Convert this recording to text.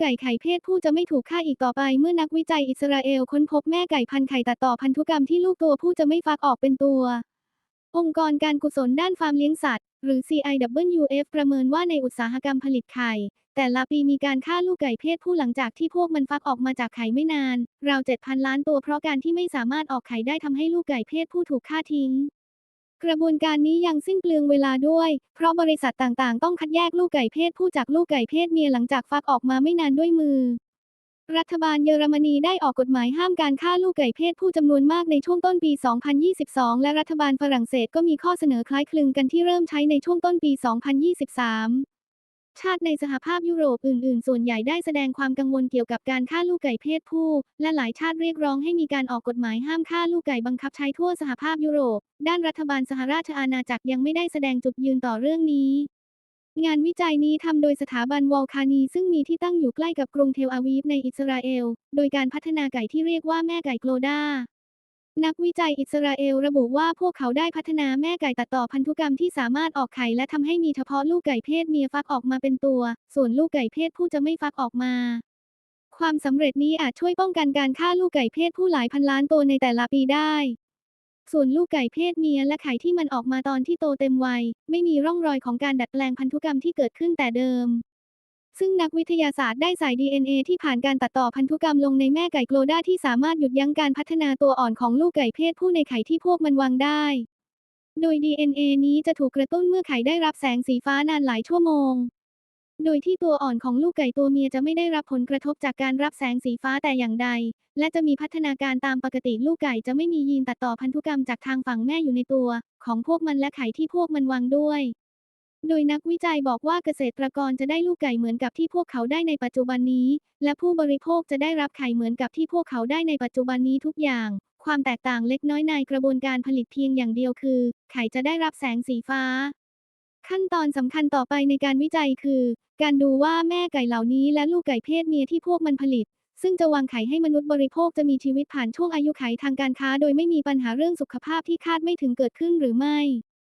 ไก่ไข่เพศผู้จะไม่ถูกฆ่าอีกต่อไป เมื่อนักวิจัยอิสราเอลค้นพบแม่ไก่พันไข่ตัดต่อพันธุกรรมที่ลูกตัวผู้จะไม่ฟักออกเป็นตัว องค์กรการกุศลด้านฟาร์มเลี้ยงสัตว์ หรือ CIWF ประเมินว่าในอุตสาหกรรมผลิตไข่ แต่ละปีมีการฆ่าลูกไก่เพศผู้หลังจากที่พวกมันฟักออกมาจากไข่ไม่นาน ราว 7,000 ล้านตัวเพราะการที่ไม่สามารถออกไข่ได้ทำให้ลูกไก่เพศผู้ถูกฆ่าทิ้ง กระบวนการนี้ยังสิ้นเปลืองเวลาด้วย เพราะบริษัทต่างๆ ต้องคัดแยกลูกไก่เพศผู้จากลูกไก่เพศเมียหลังจากฟักออกมาไม่นานด้วยมือ รัฐบาลเยอรมนีได้ออกกฎหมายห้ามการฆ่าลูกไก่เพศผู้จำนวนมากในช่วงต้นปี 2022 และรัฐบาลฝรั่งเศสก็มีข้อเสนอคล้ายคลึงกันที่เริ่มใช้ในช่วงต้นปี 2023 ชาติในสหภาพยุโรปอื่นๆ ส่วนใหญ่ได้แสดงความกังวลเกี่ยวกับการฆ่าลูกไก่เพศผู้ และหลายชาติเรียกร้องให้มีการออกกฎหมายห้ามฆ่าลูกไก่บังคับใช้ทั่วสหภาพยุโรป ด้านรัฐบาลสหราชอาณาจักรยังไม่ได้แสดงจุดยืนต่อเรื่องนี้ งานวิจัยนี้ทำโดยสถาบันวอลคานีซึ่งมีที่ตั้งอยู่ใกล้กับกรุงเทลอาวีฟในอิสราเอล โดยการพัฒนาไก่ที่เรียกว่าแม่ไก่โกลดา นักวิจัยอิสราเอลระบุว่าพวกเขาได้พัฒนาแม่ไก่ตัดต่อพันธุกรรมที่สามารถออกไข่และทำให้มีเฉพาะลูกไก่เพศเมียฟักออกมาเป็นตัว ส่วนลูกไก่เพศผู้จะไม่ฟักออกมา ความสำเร็จนี้อาจช่วยป้องกันการฆ่าลูกไก่เพศผู้หลายพันล้านตัวในแต่ละปีได้ ส่วนลูกไก่เพศเมียและไข่ที่มันออกมาตอนที่โตเต็มวัย ไม่มีร่องรอยของการดัดแปลงพันธุกรรมที่เกิดขึ้นแต่เดิม ซึ่งนักวิทยาศาสตร์ได้ใส่ DNA ที่ผ่านการตัดต่อพันธุกรรมลงในแม่ไก่โกลด้าที่สามารถหยุดยั้งการพัฒนาตัวอ่อนของลูกไก่เพศผู้ในไข่ที่พวกมันวางได้ โดย DNA นี้จะถูกกระตุ้นเมื่อไข่ได้รับแสงสีฟ้านานหลายชั่วโมง โดยที่ตัวอ่อนของลูกไก่ตัวเมียจะไม่ได้รับผลกระทบจากการรับแสงสีฟ้าแต่อย่างใด และจะมีพัฒนาการตามปกติลูกไก่จะไม่มียีนตัดต่อพันธุกรรมจากทางฝั่งแม่อยู่ในตัว ของพวกมันและไข่ที่พวกมันวางด้วย โดยนักวิจัยบอกว่าเกษตรกรจะได้ลูกไก่เหมือนกับที่พวกเขาได้ในปัจจุบันนี้ และผู้บริโภคจะได้รับไข่เหมือนกับที่พวกเขาได้ในปัจจุบันนี้ทุกอย่าง ความแตกต่างเล็กน้อยในกระบวนการผลิตเพียงอย่างเดียวคือ ไข่จะได้รับแสงสีฟ้า ขั้นตอนสำคัญต่อไปในการวิจัยคือ การดูว่าแม่ไก่เหล่านี้และลูกไก่เพศเมียที่พวกมันผลิต ซึ่งจะวางไข่ให้มนุษย์บริโภคจะมีชีวิตผ่านช่วงอายุไขทางการค้า โดยไม่มีปัญหาเรื่องสุขภาพที่คาดไม่ถึงเกิดขึ้นหรือไม่